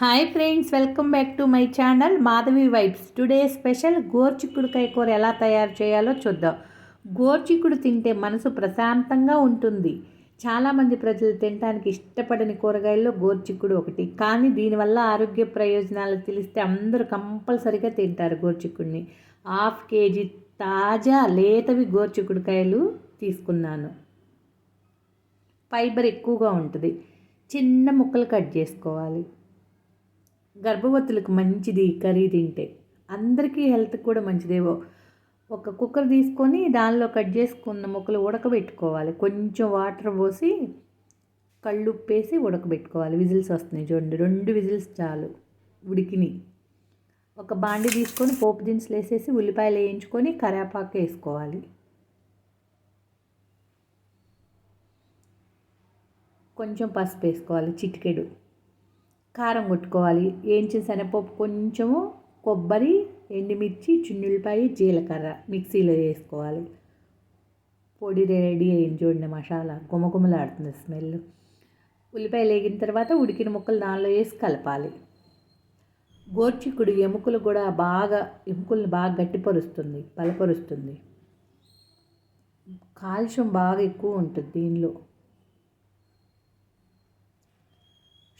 Hi friends welcome back to my channel Madhavi vibes today special గోర్చిక్కుడుకాయ కూర ఎలా తయారు చేయాలో చూద్దాం. గోర్చిక్కుడు తింటే మనసు ప్రశాంతంగా ఉంటుంది. చాలామంది ప్రజలు తినడానికి ఇష్టపడని కూరగాయల్లో గోర్చిక్కుడు ఒకటి. కానీ దీనివల్ల ఆరోగ్య ప్రయోజనాలు తెలిస్తే అందరూ కంపల్సరిగా తింటారు గోర్చిక్కుడిని హాఫ్ కేజీ తాజా లేతవి గోర్చిక్కుడుకాయలు తీసుకున్నాను. ఫైబర్ ఎక్కువగా ఉంటుంది. చిన్న ముక్కలు కట్ చేసుకోవాలి. గర్భవతులకు మంచిది కర్రీ తింటే. అందరికీ హెల్త్ కూడా మంచిదేవో. ఒక కుక్కర్ తీసుకొని దానిలో కట్ చేసుకున్న ముక్కలు ఉడకబెట్టుకోవాలి. కొంచెం వాటర్ పోసి కళ్ళు ఉప్పేసి ఉడకబెట్టుకోవాలి. విజిల్స్ వస్తున్నాయి చూడండి. రెండు విజిల్స్ చాలు. ఉడికిని ఒక బాండి తీసుకొని పోపు దినుసులు వేసేసి ఉల్లిపాయలు వేయించుకొని కరేపాకు వేసుకోవాలి. కొంచెం పసుపు వేసుకోవాలి. చిటికెడు. కారం కొట్టుకోవాలి. వేయించిన శనగపప్పు కొంచెము కొబ్బరి ఎండుమిర్చి చున్నులపాయ జీలకర్ర మిక్సీలో వేసుకోవాలి. పొడి రెడీ అయింది చూడండి మసాలా. గుమగుమలాడుతుంది స్మెల్. ఉల్లిపాయలు వేగిన తర్వాత ఉడికిన ముక్కలు దానిలో వేసి కలపాలి. గోర్చికుడు ఎముకలు కూడా బాగా ఎముకలను బాగా గట్టిపరుస్తుంది బలపరుస్తుంది. కాల్షియం బాగా ఎక్కువ ఉంటుంది దీనిలో.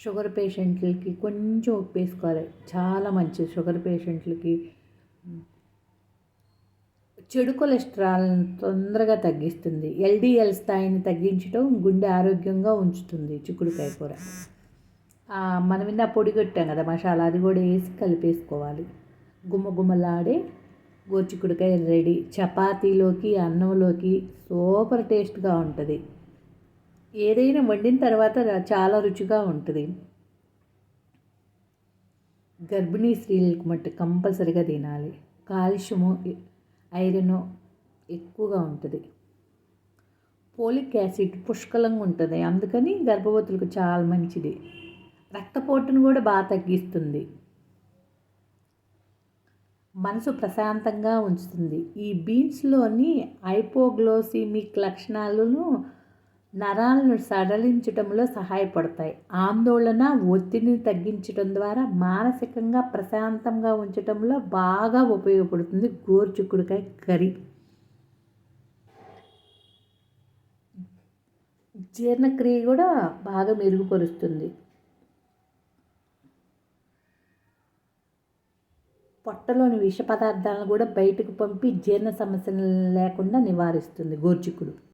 షుగర్ పేషెంట్లకి కొంచెం ఉప్పు వేసుకోవాలి. చాలా మంచిది షుగర్ పేషెంట్లకి. చెడు కొలెస్ట్రాల్ని తొందరగా తగ్గిస్తుంది. ఎల్డిఎల్ స్థాయిని తగ్గించడం గుండె ఆరోగ్యంగా ఉంచుతుంది చిక్కుడుకాయ కూర మనం ఇందా పొడి కొట్టాం కదా మసాలా అది కూడా వేసి కలిపేసుకోవాలి. గుమ్మ గుమ్మలాడే గోచిక్కుడుకాయ రెడీ. చపాతీలోకి అన్నంలోకి సూపర్ టేస్ట్గా ఉంటుంది. ఏదైనా వండిన తర్వాత చాలా రుచిగా ఉంటుంది. గర్భిణీ స్త్రీలకు మట్టి కంపల్సరిగా తినాలి. కాల్షియము ఐరన్ ఎక్కువగా ఉంటుంది. పోలిక్ యాసిడ్ పుష్కలంగా ఉంటుంది. అందుకని గర్భవతులకు చాలా మంచిది. రక్తపోటును కూడా బాగా తగ్గిస్తుంది. మనసు ప్రశాంతంగా ఉంచుతుంది. ఈ బీన్స్లోని హైపోగ్లోసిమిక్ లక్షణాలను నరాలను సడలించడంలో సహాయపడతాయి. ఆందోళన ఒత్తిడిని తగ్గించడం ద్వారా మానసికంగా ప్రశాంతంగా ఉంచడంలో బాగా ఉపయోగపడుతుంది గోర్చుకుడికాయ కర్రీ. జీర్ణక్రియ కూడా బాగా మెరుగుపరుస్తుంది. పొట్టలోని విష పదార్థాలను కూడా బయటకు పంపి జీర్ణ సమస్యలు లేకుండా నివారిస్తుంది గోర్చిక్కుడు